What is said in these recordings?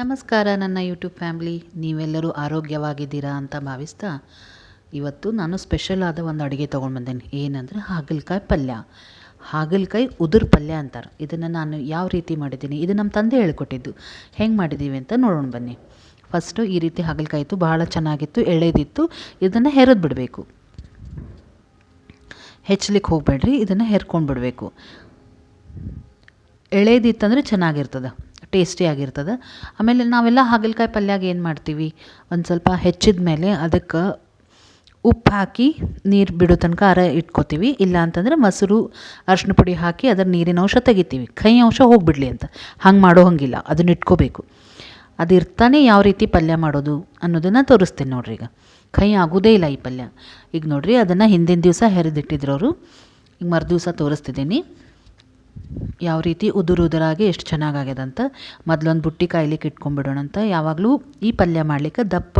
ನಮಸ್ಕಾರ, ನನ್ನ YouTube family. ನೀವೆಲ್ಲರೂ ಆರೋಗ್ಯವಾಗಿದ್ದೀರಾ ಅಂತ ಭಾವಿಸ್ತಾ ಇವತ್ತು ನಾನು ಸ್ಪೆಷಲ್ ಆದ ಒಂದು ಅಡುಗೆ ತೊಗೊಂಡು ಬಂದೇನೆ. ಏನಂದರೆ ಹಾಗಲಕಾಯಿ ಪಲ್ಯ. ಹಾಗಲಕಾಯಿ ಉದುರು ಪಲ್ಯ ಅಂತಾರೆ. ಇದನ್ನು ನಾನು ಯಾವ ರೀತಿ ಮಾಡಿದ್ದೀನಿ? ಇದು ನಮ್ಮ ತಂದೆ ಹೇಳ್ಕೊಟ್ಟಿದ್ದು. ಹೆಂಗೆ ಮಾಡಿದ್ದೀವಿ ಅಂತ ನೋಡೋಣ ಬನ್ನಿ. ಫಸ್ಟು ಈ ರೀತಿ ಹಾಗಲಕಾಯಿ ಇತ್ತು, ಭಾಳ ಚೆನ್ನಾಗಿತ್ತು, ಎಳೆದಿತ್ತು. ಇದನ್ನು ಹೆರೆದು ಬಿಡಬೇಕು. ಹೆಚ್ಚಲಿಕ್ಕೆ ಹೋಗಬೇಡ್ರಿ, ಇದನ್ನು ಹೆರ್ಕೊಂಡು ಬಿಡಬೇಕು. ಎಳೆದಿತ್ತಂದರೆ ಚೆನ್ನಾಗಿರ್ತದೆ. ಟೇಸ್ಟಿಯಾಗಿರ್ತದೆ ಆಮೇಲೆ ನಾವೆಲ್ಲ ಹಾಗಲಕಾಯಿ ಪಲ್ಯಾಗ ಏನು ಮಾಡ್ತೀವಿ? ಒಂದು ಸ್ವಲ್ಪ ಹೆಚ್ಚಿದ ಮೇಲೆ ಅದಕ್ಕೆ ಉಪ್ಪು ಹಾಕಿ ನೀರು ಬಿಡೋ ತನಕ ಅರ ಇಟ್ಕೋತೀವಿ. ಇಲ್ಲ ಅಂತಂದರೆ ಮೊಸರು ಅರ್ಶಿನ ಪುಡಿ ಹಾಕಿ ಅದರ ನೀರಿನ ಅಂಶ ತೆಗಿತೀವಿ. ಕೈ ಅಂಶ ಹೋಗಿಬಿಡಲಿ ಅಂತ. ಹಂಗೆ ಮಾಡೋ ಹಂಗಿಲ್ಲ. ಅದನ್ನ ಇಟ್ಕೋಬೇಕು. ಅದು ಇರ್ತಾನೆ ಯಾವ ರೀತಿ ಪಲ್ಯ ಮಾಡೋದು ಅನ್ನೋದನ್ನು ತೋರಿಸ್ತೀನಿ ನೋಡ್ರಿ ಈಗ. ಕೈ ಆಗೋದೇ ಇಲ್ಲ ಈ ಪಲ್ಯ. ಈಗ ನೋಡಿರಿ ಅದನ್ನು ಹಿಂದಿನ ದಿವಸ ಹೆರಿದಿಟ್ಟಿದ್ರು ಅವರು. ಈಗ ಮರು ದಿವಸ ತೋರಿಸ್ತಿದ್ದೀನಿ. ಯಾವ ರೀತಿ ಉದುರು ಉದುರಾಗಿ ಎಷ್ಟು ಚೆನ್ನಾಗಾಗ್ಯದ ಅಂತ ಮೊದಲೊಂದು ಬುಟ್ಟಿ ಕಾಯ್ಲಿಕ್ಕೆ ಇಟ್ಕೊಂಡ್ಬಿಡೋಣ ಅಂತ ಯಾವಾಗಲೂ ಈ ಪಲ್ಯ ಮಾಡಲಿಕ್ಕೆ ದಪ್ಪ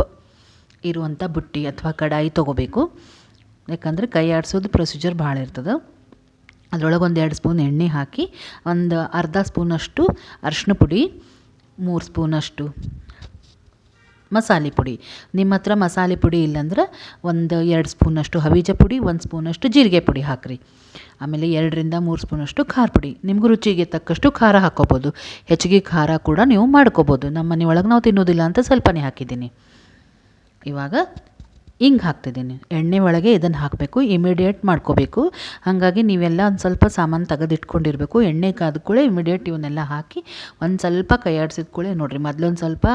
ಇರುವಂಥ ಬುಟ್ಟಿ ಅಥವಾ ಕಡಾಯಿ ತೊಗೋಬೇಕು. ಯಾಕಂದರೆ ಕೈ ಆಡಿಸೋದು ಪ್ರೊಸೀಜರ್ ಭಾಳ ಇರ್ತದೆ. ಅದರೊಳಗೆ ಒಂದು ಎರಡು ಸ್ಪೂನ್ ಎಣ್ಣೆ ಹಾಕಿ ಒಂದು ಅರ್ಧ ಸ್ಪೂನಷ್ಟು ಅರ್ಶಿನ ಪುಡಿ, ಮೂರು ಸ್ಪೂನಷ್ಟು ಮಸಾಲೆ ಪುಡಿ. ನಿಮ್ಮ ಹತ್ರ ಮಸಾಲೆ ಪುಡಿ ಇಲ್ಲಾಂದ್ರೆ ಒಂದು ಎರಡು ಸ್ಪೂನಷ್ಟು ಹವಿಜ ಪುಡಿ, ಒಂದು ಸ್ಪೂನಷ್ಟು ಜೀರಿಗೆ ಪುಡಿ ಹಾಕಿರಿ. ಆಮೇಲೆ ಎರಡರಿಂದ ಮೂರು ಸ್ಪೂನಷ್ಟು ಖಾರ ಪುಡಿ. ನಿಮಗೂ ರುಚಿಗೆ ತಕ್ಕಷ್ಟು ಖಾರ ಹಾಕ್ಕೋಬೋದು ಹೆಚ್ಚಿಗೆ ಖಾರ ಕೂಡ ನೀವು ಮಾಡ್ಕೋಬೋದು. ನಮ್ಮ ಮನೆ ಒಳಗೆ ನಾವು ತಿನ್ನೋದಿಲ್ಲ ಅಂತ ಸ್ವಲ್ಪನೇ ಹಾಕಿದ್ದೀನಿ. ಇವಾಗ ಹಿಂಗೆ ಹಾಕ್ತಿದ್ದೀನಿ. ಎಣ್ಣೆ ಒಳಗೆ ಇದನ್ನು ಹಾಕಬೇಕು ಇಮಿಡಿಯೇಟ್ ಮಾಡ್ಕೋಬೇಕು. ಹಾಗಾಗಿ ನೀವೆಲ್ಲ ಒಂದು ಸ್ವಲ್ಪ ಸಾಮಾನು ತೆಗೆದಿಟ್ಕೊಂಡಿರಬೇಕು. ಎಣ್ಣೆ ಕಾದ ಕೂಡ ಇಮಿಡಿಯೇಟ್ ಇವನ್ನೆಲ್ಲ ಹಾಕಿ ಒಂದು ಸ್ವಲ್ಪ ಕೈ ಆಡಿಸಿದ ಕೂಡ ನೋಡಿರಿ. ಮೊದಲೊಂದು ಸ್ವಲ್ಪ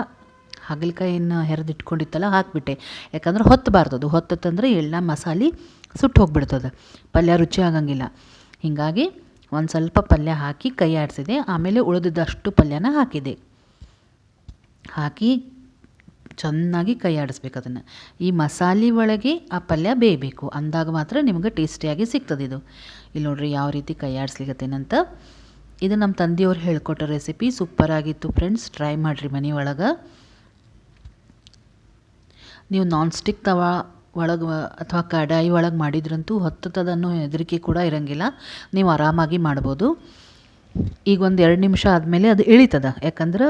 ಹಾಗಲಕಾಯಿನ ಹೆರೆದಿಟ್ಕೊಂಡಿತ್ತಲ್ಲ, ಹಾಕಿಬಿಟ್ಟೆ. ಯಾಕಂದ್ರೆ ಹೊತ್ತಬಾರ್ದು ಅದು. ಹೊತ್ತಂದ್ರೆ ಎಲ್ಲ ಮಸಾಲೆ ಸುಟ್ಟು ಹೋಗ್ಬಿಡ್ತದೆ. ಪಲ್ಯ ರುಚಿ ಆಗಂಗಿಲ್ಲ. ಹೀಗಾಗಿ ಒಂದು ಸ್ವಲ್ಪ ಪಲ್ಯ ಹಾಕಿ ಕೈ ಆಡಿಸಿದೆ. ಆಮೇಲೆ ಉಳಿದಿದ್ದಷ್ಟು ಪಲ್ಯನ ಹಾಕಿದೆ. ಹಾಕಿ ಚೆನ್ನಾಗಿ ಕೈ ಆಡಿಸ್ಬೇಕು ಅದನ್ನು. ಈ ಮಸಾಲೆ ಒಳಗೆ ಆ ಪಲ್ಯ ಬೇಯಬೇಕು. ಅಂದಾಗ ಮಾತ್ರ ನಿಮಗೆ ಟೇಸ್ಟಿಯಾಗಿ ಸಿಗ್ತದೆ ಇದು. ಇಲ್ಲಿ ನೋಡ್ರಿ ಯಾವ ರೀತಿ ಕೈ ಆಡಿಸ್ಲಿಕ್ಕತ್ತೇನಂತ ಇದು ನಮ್ಮ ತಂದೆಯವ್ರು ಹೇಳ್ಕೊಟ್ಟ ರೆಸಿಪಿ ಸೂಪರಾಗಿತ್ತು ಫ್ರೆಂಡ್ಸ್. ಟ್ರೈ ಮಾಡಿರಿ ಮನೆ ಒಳಗೆ. ನೀವು ನಾನ್ ಸ್ಟಿಕ್ ತವಾ ಒಳಗೆ ಅಥವಾ ಕಡಾಯಿ ಒಳಗೆ ಮಾಡಿದ್ರಂತೂ ಹೊತ್ತದನ್ನೋ ಹೆದರಿಕೆ ಕೂಡ ಇರೋಂಗಿಲ್ಲ. ನೀವು ಆರಾಮಾಗಿ ಮಾಡ್ಬೋದು. ಈಗ ಒಂದು ಎರಡು ನಿಮಿಷ ಆದಮೇಲೆ ಅದು ಇಳಿತದ. ಯಾಕಂದ್ರೆ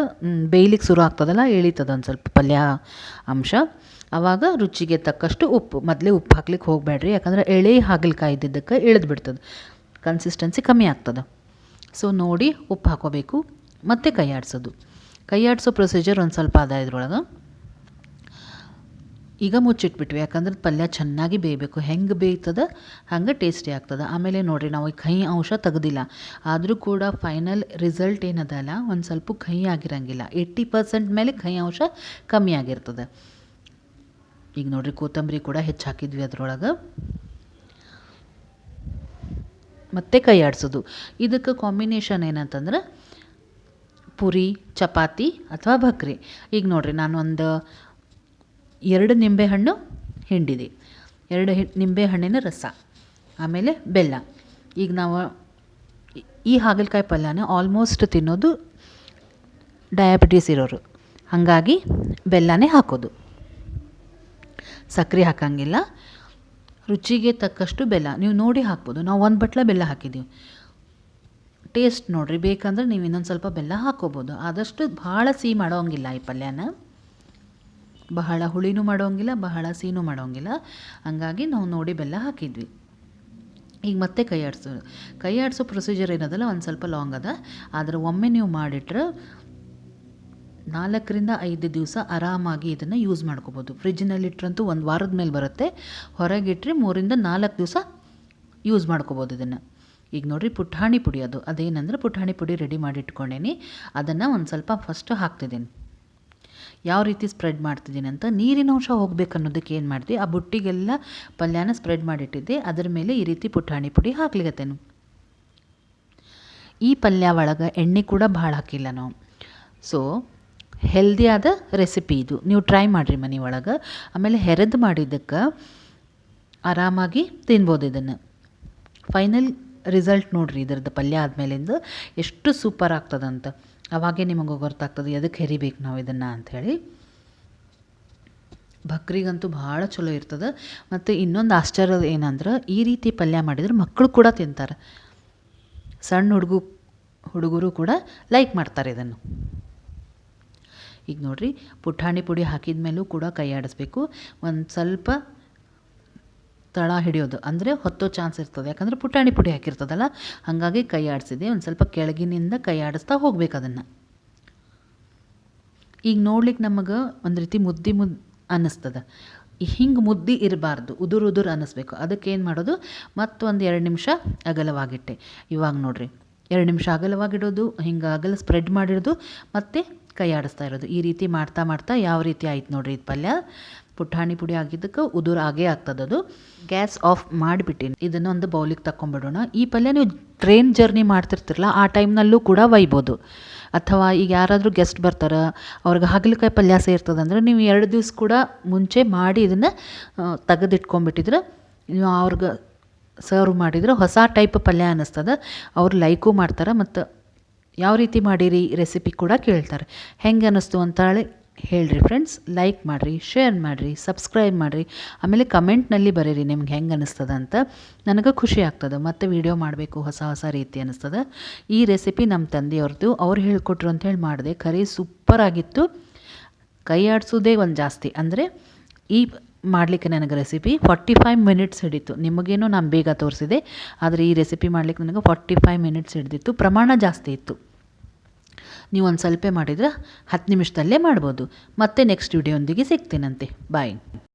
ಬೇಯ್ಲಿಕ್ಕೆ ಶುರು ಆಗ್ತದಲ್ಲ, ಇಳಿತದ ಒಂದು ಸ್ವಲ್ಪ ಪಲ್ಯ ಅಂಶ. ಆವಾಗ ರುಚಿಗೆ ತಕ್ಕಷ್ಟು ಉಪ್ಪು, ಮೊದಲೇ ಉಪ್ಪು ಹಾಕ್ಲಿಕ್ಕೆ ಹೋಗಬೇಡ್ರಿ ಯಾಕಂದ್ರೆ ಎಳೆ ಹಾಗಲಕಾಯಿ ಇದ್ದಿದ್ದಕ್ಕೆ ಇಳಿದು ಬಿಡ್ತದೆ. ಕನ್ಸಿಸ್ಟೆನ್ಸಿ ಕಮ್ಮಿ ಆಗ್ತದೆ. ಸೊ ನೋಡಿ ಉಪ್ಪು ಹಾಕೋಬೇಕು. ಮತ್ತು ಕೈ ಆಡಿಸೋದು ಕೈ ಆಡಿಸೋ ಪ್ರೊಸೀಜರ್ ಒಂದು ಸ್ವಲ್ಪ ಅದ ಇದ್ರೊಳಗೆ. ಈಗ ಮುಚ್ಚಿಟ್ಬಿಟ್ವಿ. ಯಾಕಂದ್ರೆ ಪಲ್ಯ ಚೆನ್ನಾಗಿ ಬೇಯಬೇಕು. ಹೆಂಗೆ ಬೇಯ್ತದೆ? ಹಂಗೆ ಟೇಸ್ಟಿ ಆಗ್ತದೆ. ಆಮೇಲೆ ನೋಡಿರಿ, ನಾವು ಈ ಕಹಿ ಅಂಶ ತೆಗೆದಿಲ್ಲ. ಆದರೂ ಕೂಡ ಫೈನಲ್ ರಿಸಲ್ಟ್ ಏನದಲ್ಲ? ಒಂದು ಸ್ವಲ್ಪ ಕಹಿ ಆಗಿರಂಗಿಲ್ಲ. ಏಯ್ಟಿ ಪರ್ಸೆಂಟ್ ಮೇಲೆ ಕಹಿ ಅಂಶ ಕಮ್ಮಿ ಆಗಿರ್ತದೆ. ಈಗ ನೋಡಿರಿ, ಕೊತ್ತಂಬರಿ ಕೂಡ ಹೆಚ್ಚು ಹಾಕಿದ್ವಿ ಅದ್ರೊಳಗೆ. ಮತ್ತೆ ಕೈ ಆಡಿಸೋದು. ಇದಕ್ಕೆ ಕಾಂಬಿನೇಷನ್ ಏನಂತಂದ್ರೆ ಪುರಿ, ಚಪಾತಿ ಅಥವಾ ಬಕ್ರಿ. ಈಗ ನೋಡಿರಿ ಒಂದು ಎರಡು ನಿಂಬೆಹಣ್ಣು ಹಿಂಡಿದೆ. ಎರಡು ಹಿ ನಿಂಬೆಹಣ್ಣಿನ ರಸ, ಆಮೇಲೆ ಬೆಲ್ಲ. ಈಗ ನಾವು ಈ ಹಾಗಲಕಾಯಿ ಪಲ್ಯನ ಆಲ್ಮೋಸ್ಟ್ ತಿನ್ನೋದು ಡಯಾಬಿಟೀಸ್ ಇರೋರು. ಹಾಗಾಗಿ ಬೆಲ್ಲನೇ ಹಾಕೋದು. ಸಕ್ಕರೆ ಹಾಕಂಗಿಲ್ಲ. ರುಚಿಗೆ ತಕ್ಕಷ್ಟು ಬೆಲ್ಲ. ನೀವು ನೋಡಿ ಹಾಕ್ಬೋದು. ನಾವು ಒಂದು ಬಟ್ಲ ಬೆಲ್ಲ ಹಾಕಿದ್ದೀವಿ. ಟೇಸ್ಟ್ ನೋಡಿರಿ. ಬೇಕಂದ್ರೆ ನೀವು ಇನ್ನೊಂದು ಸ್ವಲ್ಪ ಬೆಲ್ಲ ಹಾಕ್ಕೋಬೋದು ಆದಷ್ಟು ಭಾಳ ಸಿಹಿ ಮಾಡೋಂಗಿಲ್ಲ ಈ ಪಲ್ಯನ. ಬಹಳ ಹುಳಿನೂ ಮಾಡೋಂಗಿಲ್ಲ, ಬಹಳ ಸೀನೂ ಮಾಡೋಂಗಿಲ್ಲ. ಹಂಗಾಗಿ ನಾವು ನೋಡಿ ಬೆಲ್ಲ ಹಾಕಿದ್ವಿ. ಈಗ ಮತ್ತೆ ಕೈ ಆಡಿಸೋದು ಕೈ ಆಡಿಸೋ ಪ್ರೊಸೀಜರ್ ಏನದಲ್ಲ, ಒಂದು ಸ್ವಲ್ಪ ಲಾಂಗ್ ಅದ. ಆದರೆ ಒಮ್ಮೆ ನೀವು ಮಾಡಿಟ್ರೆ ನಾಲ್ಕರಿಂದ ಐದು ದಿವಸ ಆರಾಮಾಗಿ ಇದನ್ನು ಯೂಸ್ ಮಾಡ್ಕೋಬೋದು. ಫ್ರಿಜ್ಜಿನಲ್ಲಿ ಇಟ್ರಂತೂ ಒಂದು ವಾರದ ಮೇಲೆ ಬರುತ್ತೆ. ಹೊರಗಿಟ್ರೆ ಮೂರಿಂದ ನಾಲ್ಕು ದಿವಸ ಯೂಸ್ ಮಾಡ್ಕೋಬೋದು ಇದನ್ನು. ಈಗ ನೋಡಿರಿ ಪುಟಾಣಿ ಪುಡಿ ಅದು. ಅದೇನಂದ್ರೆ ಪುಟಾಣಿ ಪುಡಿ ರೆಡಿ ಮಾಡಿಟ್ಕೊಂಡೇನಿ. ಅದನ್ನು ಒಂದು ಸ್ವಲ್ಪ ಫಸ್ಟ್ ಹಾಕ್ತಿದ್ದೀನಿ. ಯಾವ ರೀತಿ ಸ್ಪ್ರೆಡ್ ಮಾಡ್ತಿದ್ದೀನಿ ಅಂತ ನೀರಿನ ಅಂಶ ಹೋಗ್ಬೇಕು ಅನ್ನೋದಕ್ಕೆ ಏನು ಮಾಡ್ತೀವಿ ಆ ಬುಟ್ಟಿಗೆಲ್ಲ ಪಲ್ಯನ ಸ್ಪ್ರೆಡ್ ಮಾಡಿಟ್ಟಿದ್ದೆ. ಅದರ ಮೇಲೆ ಈ ರೀತಿ ಪುಟಾಣಿ ಪುಡಿ ಹಾಕ್ಲಿಗತ್ತೇನು ಈ ಪಲ್ಯ ಒಳಗೆ ಎಣ್ಣೆ ಕೂಡ ಭಾಳ ಹಾಕಿಲ್ಲ ನಾವು. ಸೊ ಹೆಲ್ದಿಯಾದ ರೆಸಿಪಿ ಇದು. ನೀವು ಟ್ರೈ ಮಾಡಿರಿ ಮನೆ ಒಳಗೆ. ಆಮೇಲೆ ಹೆರೆದು ಮಾಡಿದ್ದಕ್ಕೆ ಆರಾಮಾಗಿ ತಿನ್ಬೋದು ಇದನ್ನು. ಫೈನಲ್ ರಿಸಲ್ಟ್ ನೋಡಿರಿ ಇದರದ್ದು ಪಲ್ಯ ಆದಮೇಲಿಂದ. ಎಷ್ಟು ಸೂಪರ್ ಆಗ್ತದಂತ. ಅವಾಗೇ ನಿಮಗೆ ಗೊತ್ತಾಗ್ತದೆ ಎದಕ್ಕೆ ಹೆರಿಬೇಕು ನಾವು ಇದನ್ನು ಅಂಥೇಳಿ ಬಕ್ರಿಗಂತೂ ಭಾಳ ಚಲೋ ಇರ್ತದೆ. ಮತ್ತು ಇನ್ನೊಂದು ಆಶ್ಚರ್ಯ ಏನಂದ್ರೆ ಈ ರೀತಿ ಪಲ್ಯ ಮಾಡಿದ್ರೆ ಮಕ್ಕಳು ಕೂಡ ತಿಂತಾರೆ. ಸಣ್ಣ ಹುಡುಗು, ಹುಡುಗರು ಕೂಡ ಲೈಕ್ ಮಾಡ್ತಾರೆ ಇದನ್ನು. ಈಗ ನೋಡಿರಿ ಪುಟಾಣಿ ಪುಡಿ ಹಾಕಿದ ಮೇಲೂ ಕೂಡ ಕೈ ಆಡಿಸ್ಬೇಕು. ಒಂದು ಸ್ವಲ್ಪ ತಳ ಹಿಡಿಯೋದು ಅಂದರೆ ಹೊತ್ತೋ ಚಾನ್ಸ್ ಇರ್ತದೆ. ಯಾಕಂದರೆ ಪುಟಾಣಿ ಪುಡಿ ಹಾಕಿರ್ತದಲ್ಲ, ಹಾಗಾಗಿ ಕೈ ಆಡಿಸಿದೆ. ಒಂದು ಸ್ವಲ್ಪ ಕೆಳಗಿನಿಂದ ಕೈ ಆಡಿಸ್ತಾ ಹೋಗ್ಬೇಕು ಅದನ್ನು. ಈಗ ನೋಡ್ಲಿಕ್ಕೆ ನಮಗೆ ಒಂದು ರೀತಿ ಮುದ್ದಿ ಮುದ್ ಅನ್ನಿಸ್ತದೆ. ಹಿಂಗೆ ಮುದ್ದಿ ಇರಬಾರ್ದು, ಉದುರು ಉದುರು ಅನ್ನಿಸ್ಬೇಕು. ಅದಕ್ಕೆ ಏನು ಮಾಡೋದು? ಮತ್ತೊಂದು ಎರಡು ನಿಮಿಷ ಅಗಲವಾಗಿಟ್ಟೆ. ಇವಾಗ ನೋಡಿರಿ. ಎರಡು ನಿಮಿಷ ಅಗಲವಾಗಿಡೋದು, ಹಿಂಗೆ ಅಗಲ ಸ್ಪ್ರೆಡ್ ಮಾಡಿಡೋದು, ಮತ್ತು ಕೈ ಆಡಿಸ್ತಾ ಇರೋದು. ಈ ರೀತಿ ಮಾಡ್ತಾ ಮಾಡ್ತಾ ಯಾವ ರೀತಿ ಆಯ್ತು ನೋಡಿರಿ ಇದು ಪಲ್ಯ? ಪುಟಾಣಿ ಪುಡಿ ಆಗಿದ್ದಕ್ಕೆ ಉದುರು ಆಗೇ ಆಗ್ತದದು ಗ್ಯಾಸ್ ಆಫ್ ಮಾಡಿಬಿಟ್ಟಿನಿ. ಇದನ್ನು ಒಂದು ಬೌಲಿಗೆ ತಗೊಂಬಿಡೋಣ ಈ ಪಲ್ಯ ನೀವು ಟ್ರೈನ್ ಜರ್ನಿ ಮಾಡ್ತಿರ್ತಿರಲ್ಲ, ಆ ಟೈಮ್ನಲ್ಲೂ ಕೂಡ ಒಯ್ಬೋದು. ಅಥವಾ ಈಗ ಯಾರಾದರೂ ಗೆಸ್ಟ್ ಬರ್ತಾರೆ, ಅವ್ರಿಗೆ ಹಾಗಲಕಾಯಿ ಪಲ್ಯ ಸೇರ್ತದಂದ್ರೆ ನೀವು ಎರಡು ದಿವ್ಸ ಕೂಡ ಮುಂಚೆ ಮಾಡಿ ಇದನ್ನು ತೆಗೆದಿಟ್ಕೊಂಡ್ಬಿಟ್ಟಿದ್ರೆ, ನೀವು ಅವ್ರಿಗೆ ಸರ್ವ್ ಮಾಡಿದ್ರೆ ಹೊಸ ಟೈಪ್ ಪಲ್ಯ ಅನ್ನಿಸ್ತದೆ ಅವ್ರು ಲೈಕು ಮಾಡ್ತಾರೆ ಮತ್ತು ಯಾವ ರೀತಿ ಮಾಡಿರಿ ರೆಸಿಪಿ ಕೂಡ ಕೇಳ್ತಾರೆ. ಹೆಂಗೆ ಅನ್ನಿಸ್ತು ಅಂತೇಳಿ ಹೇಳ್ರಿ ಫ್ರೆಂಡ್ಸ್ ಲೈಕ್ ಮಾಡಿರಿ ಶೇರ್ ಮಾಡಿರಿ ಸಬ್ಸ್ಕ್ರೈಬ್ ಮಾಡಿರಿ. ಆಮೇಲೆ ಕಮೆಂಟ್ನಲ್ಲಿ ಬರೀರಿ ನಿಮ್ಗೆ ಹೆಂಗೆ ಅನ್ನಿಸ್ತದ ಅಂತ. ನನಗೆ ಖುಷಿ ಆಗ್ತದೆ. ಮತ್ತೆ ವೀಡಿಯೋ ಮಾಡಬೇಕು ಹೊಸ ಹೊಸ ರೀತಿ ಅನ್ನಿಸ್ತದೆ. ಈ ರೆಸಿಪಿ ನಮ್ಮ ತಂದೆಯವ್ರದ್ದು. ಅವ್ರು ಹೇಳಿಕೊಟ್ರು ಅಂತೇಳಿ ಮಾಡಿದೆ. ಖರೀ ಸೂಪರ್ ಆಗಿತ್ತು. ಕೈ ಆಡಿಸೋದೇ ಒಂದು ಜಾಸ್ತಿ. ಅಂದರೆ ಈ ಮಾಡಲಿಕ್ಕೆ ನನಗೆ ರೆಸಿಪಿ ಫಾರ್ಟಿ ಫೈವ್ ಮಿನಿಟ್ಸ್ ಹಿಡಿತು. ನಿಮಗೇನು ನಾನು ಬೇಗ ತೋರಿಸಿದೆ. ಆದರೆ ಈ ರೆಸಿಪಿ ಮಾಡಲಿಕ್ಕೆ ನನಗೆ ಫಾರ್ಟಿ ಫೈವ್ ಮಿನಿಟ್ಸ್ ಹಿಡಿದಿತ್ತು. ಪ್ರಮಾಣ ಜಾಸ್ತಿ ಇತ್ತು. ನೀವು ಒಂದು ಸ್ವಲ್ಪ ಮಾಡಿದ್ರೆ ಹತ್ತು ನಿಮಿಷದಲ್ಲೇ ಮಾಡ್ಬೋದು. ಮತ್ತೆ ನೆಕ್ಸ್ಟ್ ವಿಡಿಯೋಂದಿಗೆ ಸಿಗ್ತೀನಂತೆ. ಬಾಯ್